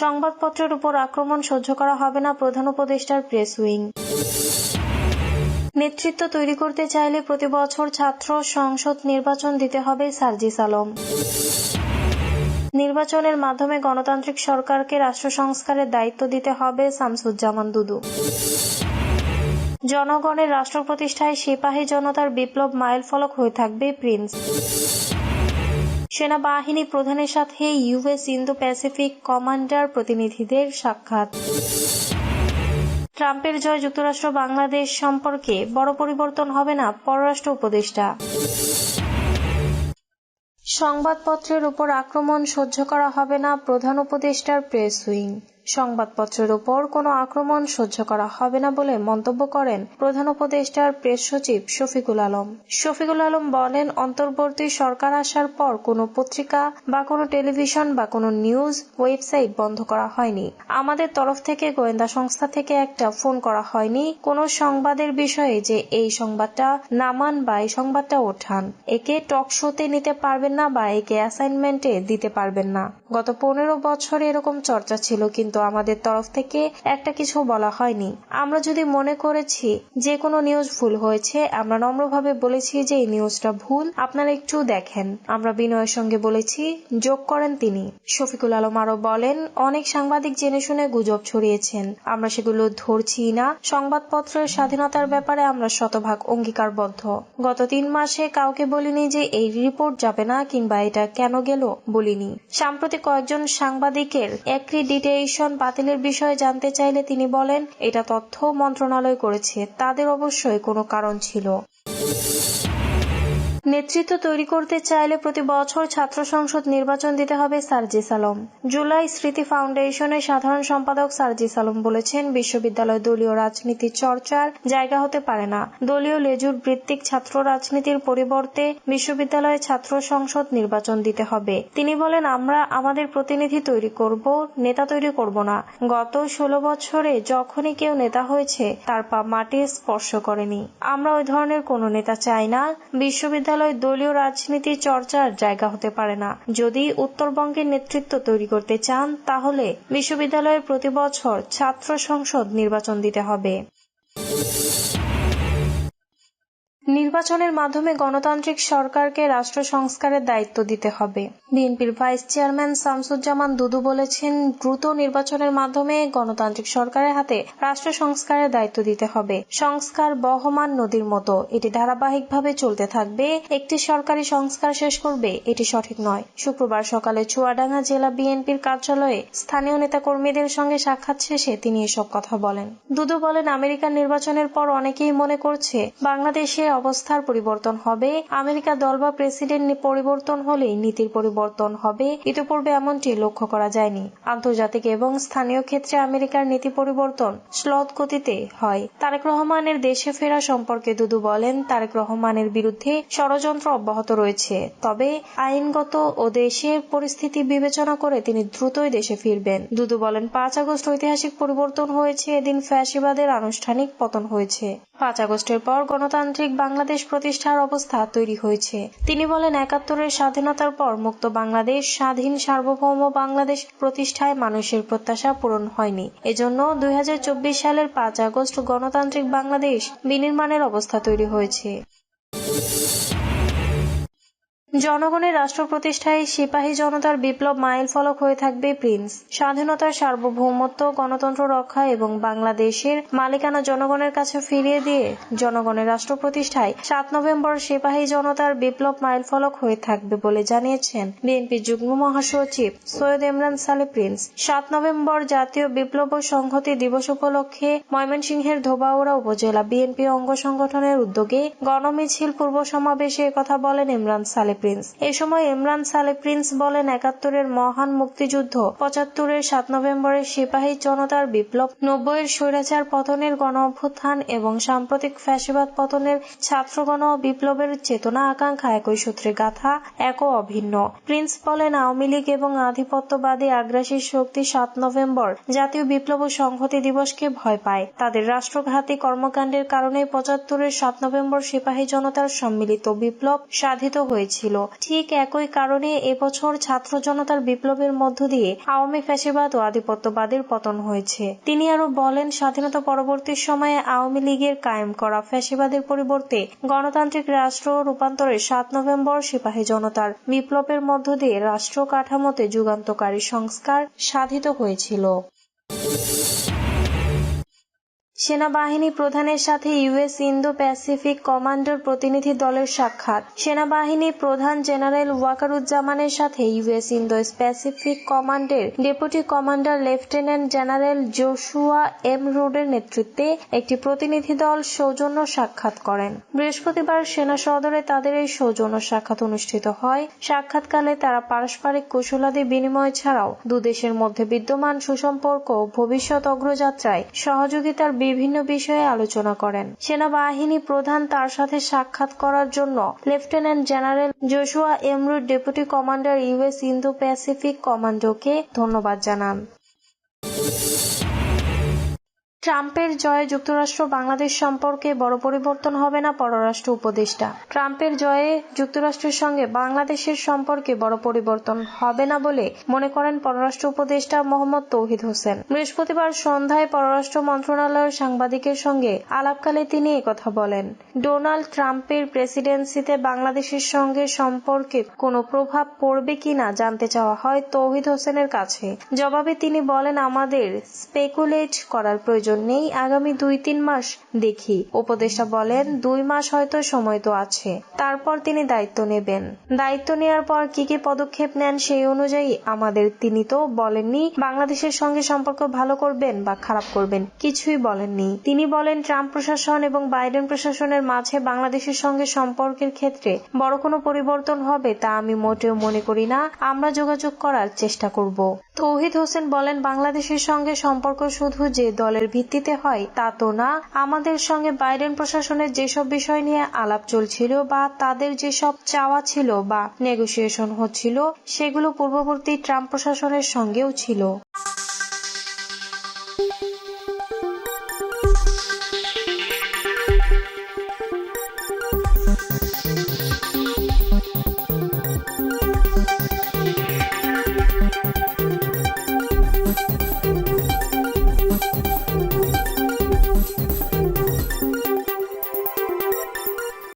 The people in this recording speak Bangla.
সংবাদপত্রের উপর আক্রমণ সহ্য করা হবে না প্রধান উপদেষ্টার প্রেস উইং। নেতৃত্ব তৈরি করতে চাইলে প্রতি বছর ছাত্র সংসদ নির্বাচন দিতে হবে সার্জিস আলম। নির্বাচনের মাধ্যমে গণতান্ত্রিক সরকারকে রাষ্ট্র সংস্কারের দায়িত্ব দিতে হবে শামসুজ্জামান দুদু। জনগণের রাষ্ট্র প্রতিষ্ঠায় সিপাহী জনতার বিপ্লব মাইলফলক হয়ে থাকবে প্রিন্স। সেনাবাহিনী প্রধানের সাথে ইউএস ইন্দো প্যাসিফিক কমান্ডার প্রতিনিধিদের সাক্ষাৎ। ট্রাম্পের জয় যুক্তরাষ্ট্র বাংলাদেশ সম্পর্কে বড় পরিবর্তন হবে না পররাষ্ট্র উপদেষ্টা। সংবাদপত্রের উপর আক্রমণ সহ্য করা হবে না প্রধান উপদেষ্টার প্রেস উইং। সংবাদপত্রের উপর কোনো আক্রমণ সহ্য করা হবে না বলে মন্তব্য করেন প্রধান উপদেষ্টার প্রেস সচিব শফিকুল আলম। শফিকুল আলম বলেন, অন্তর্বর্তী সরকার আসার পর কোনো পত্রিকা বা কোনো টেলিভিশন বা কোনো নিউজ ওয়েবসাইট বন্ধ করা হয়নি। আমাদের তরফ থেকে গোয়েন্দা সংস্থা থেকে একটা ফোন করা হয়নি। কোনো সংবাদের বিষয়ে যে এই সংবাদটা নামান বা এই সংবাদটা ওঠান, একে টক শোতে নিতে পারবেন না বা একে অ্যাসাইনমেন্টে দিতে পারবেন না। গত পনেরো বছর এরকম চর্চা ছিল, কিন্তু আমাদের তরফ থেকে একটা কিছু বলা হয়নি। আমরা যদি মনে করেছি যে কোনো নিউজ ভুল হয়েছে, আমরা নম্রভাবে বলেছি যে এই নিউজটা ভুল। আপনারা একটু দেখেন। আমরা বিনয়ের সঙ্গে বলেছি, যোগ করেন তিনি। শফিকুল আলম আরও বলেন, অনেক সাংবাদিক জেনে শুনে গুজব ছড়িয়েছেন। আমরা সেগুলো ধরছি না। সংবাদপত্রের স্বাধীনতার ব্যাপারে আমরা শতভাগ অঙ্গীকারবদ্ধ। গত তিন মাসে কাউকে বলিনি যে এই রিপোর্ট যাবে না কিংবা এটা কেন গেল বলিনি। সাম্প্রতিক কয়েকজন সাংবাদিকের অ্যাক্রিডিটেশন বাতিলের বিষয়ে জানতে চাইলে তিনি বলেন, এটা তথ্য মন্ত্রণালয় করেছে। তাদের অবশ্যই কোনো কারণ ছিল। নেতৃত্ব তৈরি করতে চাইলে প্রতি বছর ছাত্র সংসদ নির্বাচন দিতে হবে সার্জিস আলম। জুলাই স্মৃতি ফাউন্ডেশনের সাধারণ সম্পাদক সার্জিস আলম বলেছেন, বিশ্ববিদ্যালয় দলীয় রাজনীতি চর্চার জায়গা হতে পারে না। দলীয় লেজুর ভিত্তিক ছাত্র রাজনীতির পরিবর্তে বিশ্ববিদ্যালয়ে ছাত্র সংসদ নির্বাচন দিতে হবে। তিনি বলেন, আমরা আমাদের প্রতিনিধি তৈরি করব, নেতা তৈরি করব না। গত ষোলো বছরে যখনই কেউ নেতা হয়েছে, তার পা মাটি স্পর্শ করেনি। আমরা ওই ধরনের কোনো নেতা চাই না। বিশ্ববিদ্যালয় বিশ্ববিদ্যালয় দলীয় রাজনীতি চর্চার জায়গা হতে পারে না। যদি উত্তরবঙ্গের নেতৃত্ব তৈরি করতে চান, তাহলে বিশ্ববিদ্যালয়ের প্রতি বছর ছাত্র সংসদ নির্বাচন দিতে হবে। নির্বাচনের মাধ্যমে গণতান্ত্রিক সরকারকে রাষ্ট্র সংস্কারের দায়িত্ব দিতে হবে। বিএনপির ভাইস চেয়ারম্যান শামসুজ্জামান দুদু বলেছেন, দ্রুত নির্বাচনের মাধ্যমে গণতান্ত্রিক সরকারের হাতে রাষ্ট্র সংস্কারের দায়িত্ব দিতে হবে। সংস্কার বহমান নদীর মতো। এটি ধারাবাহিকভাবে চলতে থাকবে। একটি সরকারি সংস্কার শেষ করবে, এটি সঠিক নয়। শুক্রবার সকালে চুয়াডাঙ্গা জেলা বিএনপির কার্যালয়ে স্থানীয় নেতাকর্মীদের সঙ্গে সাক্ষাৎ শেষে তিনি এসব কথা বলেন। দুদু বলেন, আমেরিকার নির্বাচনের পর অনেকেই মনে করছে, বাংলাদেশে অবস্থার পরিবর্তন হবে। আমেরিকা দল বা প্রেসিডেন্ট পরিবর্তন হলেই নীতির পরিবর্তন হবে। ইতিপূর্বে এমনটি লক্ষ্য করা যায়নি। আন্তর্জাতিক এবং স্থানীয় ক্ষেত্রে আমেরিকার নীতি পরিবর্তন শ্লথ গতিতে হয়। তারেক রহমানের দেশে ফেরা সম্পর্কে দুদু বলেন, তারেক রহমানের বিরুদ্ধে ষড়যন্ত্র অব্যাহত রয়েছে। তবে আইনগত ও দেশের পরিস্থিতি বিবেচনা করে তিনি দ্রুতই দেশে ফিরবেন। দুদু বলেন, পাঁচ আগস্ট ঐতিহাসিক পরিবর্তন হয়েছে। এদিন ফ্যাসিবাদের আনুষ্ঠানিক পতন হয়েছে। পাঁচ আগস্টের পর গণতান্ত্রিক বাংলাদেশ প্রতিষ্ঠার অবস্থা তৈরি হয়েছে। তিনি বলেন, একাত্তরের স্বাধীনতার পর মুক্ত বাংলাদেশ, স্বাধীন, সার্বভৌম বাংলাদেশ প্রতিষ্ঠায় মানুষের প্রত্যাশা পূরণ হয়নি। এজন্য দুই হাজার চব্বিশ সালের পাঁচ আগস্ট গণতান্ত্রিক বাংলাদেশ বিনির্মাণের অবস্থা তৈরি হয়েছে। জনগণের রাষ্ট্র প্রতিষ্ঠায় সিপাহী জনতার বিপ্লব মাইল ফলক হয়ে থাকবে প্রিন্স। স্বাধীনতার সার্বভৌমত্ব, গণতন্ত্র রক্ষা এবং বাংলাদেশের মালিকানা জনগণের কাছে ফিরিয়ে দিয়ে জনগণের রাষ্ট্র প্রতিষ্ঠায় সাত নভেম্বর সিপাহী জনতার বিপ্লব মাইল ফলক হয়ে থাকবে বলে জানিয়েছেন বিএনপি যুগ্ম মহাসচিব সৈয়দ ইমরান সালে প্রিন্স। সাত নভেম্বর জাতীয় বিপ্লব ও সংহতি দিবস উপলক্ষে ময়মনসিংহের ধোবাউড়া উপজেলা বিএনপি অঙ্গ সংগঠনের উদ্যোগে গণমিছিল পূর্ব সমাবেশে কথা বলেন ইমরান সালে প্রিন্স। এ সময় ইমরান সালে প্রিন্স বলেন, একাত্তরের মহান মুক্তিযুদ্ধ, পঁচাত্তরের সাত নভেম্বরের সিপাহী জনতার বিপ্লব, নব্বইয়ের স্বৈরাচার পতনের গণ অভ্যুত্থান এবং সাম্প্রতিক ফ্যাসিবাদ পতনের ছাত্রগণ বিপ্লবের চেতনা আকাঙ্ক্ষা একই সূত্রে গাথা, এক অভিন্ন। প্রিন্স বলেন, আওয়ামী লীগ এবং আধিপত্যবাদী আগ্রাসী শক্তি সাত নভেম্বর জাতীয় বিপ্লব ও সংহতি দিবসকে ভয় পায়। তাদের রাষ্ট্রঘাতী কর্মকাণ্ডের কারণে পঁচাত্তরের সাত নভেম্বর সিপাহী জনতার সম্মিলিত বিপ্লব সাধিত হয়েছিল। ঠিক একই কারণে এবছর ছাত্র জনতার বিপ্লবের মধ্য দিয়ে আওয়ামী ফ্যাসিবাদ ও আধিপত্যবাদের পতন হয়েছে। তিনি আরও বলেন, স্বাধীনতা পরবর্তী সময়ে আওয়ামী লীগের কায়েম করা ফ্যাসিবাদের পরিবর্তে গণতান্ত্রিক রাষ্ট্র রূপান্তরে সাত নভেম্বর সিপাহী জনতার বিপ্লবের মধ্য দিয়ে রাষ্ট্র কাঠামোতে যুগান্তকারী সংস্কার সাধিত হয়েছিল। সেনাবাহিনী প্রধানের সাথে ইউএস ইন্দো প্যাসিফিক কমান্ডার প্রতিনিধি দলের সাক্ষাৎ। সেনাবাহিনী প্রধান জেনারেল ওয়াকারুজ্জামানের সাথে ইউএস ইন্দো প্যাসিফিক কমান্ডের deputy commander lieutenant general Joshua M রোডের নেতৃত্বে একটি প্রতিনিধি দল সৌজন্য সাক্ষাৎ করেন। বৃহস্পতিবার সেনা সদরে তাদের এই সৌজন্য সাক্ষাৎ অনুষ্ঠিত হয়। সাক্ষাৎকালে তারা পারস্পরিক কুশলাদি বিনিময় ছাড়াও দুদেশের মধ্যে বিদ্যমান সুসম্পর্ক ভবিষ্যৎ অগ্রযাত্রায় সহযোগিতার বিভিন্ন বিষয়ে আলোচনা করেন। সেনাবাহিনী প্রধান তার সাথে সাক্ষাৎ করার জন্য lieutenant general Joshua M Rudd deputy commander US Indo Pacific কমান্ডোকে ধন্যবাদ জানান। ট্রাম্পের জয়ে যুক্তরাষ্ট্র বাংলাদেশ সম্পর্কে বড় পরিবর্তন হবে না পররাষ্ট্র উপদেষ্টা। ট্রাম্পের জয়ে যুক্তরাষ্ট্রের সঙ্গে বাংলাদেশের সম্পর্কে বড় পরিবর্তন হবে না বলে মনে করেন পররাষ্ট্র উপদেষ্টা মোহাম্মদ তৌহিদ হোসেন। বৃহস্পতিবার সন্ধ্যায় পররাষ্ট্র মন্ত্রণালয়ের সাংবাদিকের সঙ্গে আলাপকালে তিনি একথা বলেন। ডোনাল্ড ট্রাম্পের প্রেসিডেন্সিতে বাংলাদেশের সঙ্গে সম্পর্কে কোনো প্রভাব পড়বে কিনা জানতে চাওয়া হয় তৌহিদ হোসেনের কাছে। জবাবে তিনি বলেন, আমাদের স্পেকুলেট করার প্রয়োজন নেই আগামী দুই তিন মাস দেখি। উপদেষ্টা বলেন, দুই মাস হয়তো সময় তো আছে। তারপর তিনি দায়িত্ব নেবেন। দায়িত্ব নেওয়ার পর কি কি পদক্ষেপ নেন সেই অনুযায়ী আমাদের তিনি তো বলেননি, বাংলাদেশের সঙ্গে সম্পর্ক ভালো করবেন বা খারাপ করবেন কিছুই বলেননি। তিনি বলেন, ট্রাম্প প্রশাসন এবং বাইডেন প্রশাসনের মাঝে বাংলাদেশের সঙ্গে সম্পর্কের ক্ষেত্রে বড় কোনো পরিবর্তন হবে তা আমি মোটেও মনে করি না। আমরা যোগাযোগ করার চেষ্টা করব। তৌহিদ হোসেন বলেন, বাংলাদেশের সঙ্গে সম্পর্ক শুধু যে দলের ভিত্তিতে হয় তা তো না আমাদের সঙ্গে বাইডেন প্রশাসনের যেসব বিষয় নিয়ে আলাপ চলছিল বা তাদের যেসব চাওয়া ছিল বা নেগোসিয়েশন হচ্ছিল, সেগুলো পূর্ববর্তী ট্রাম্প প্রশাসনের সঙ্গেও ছিল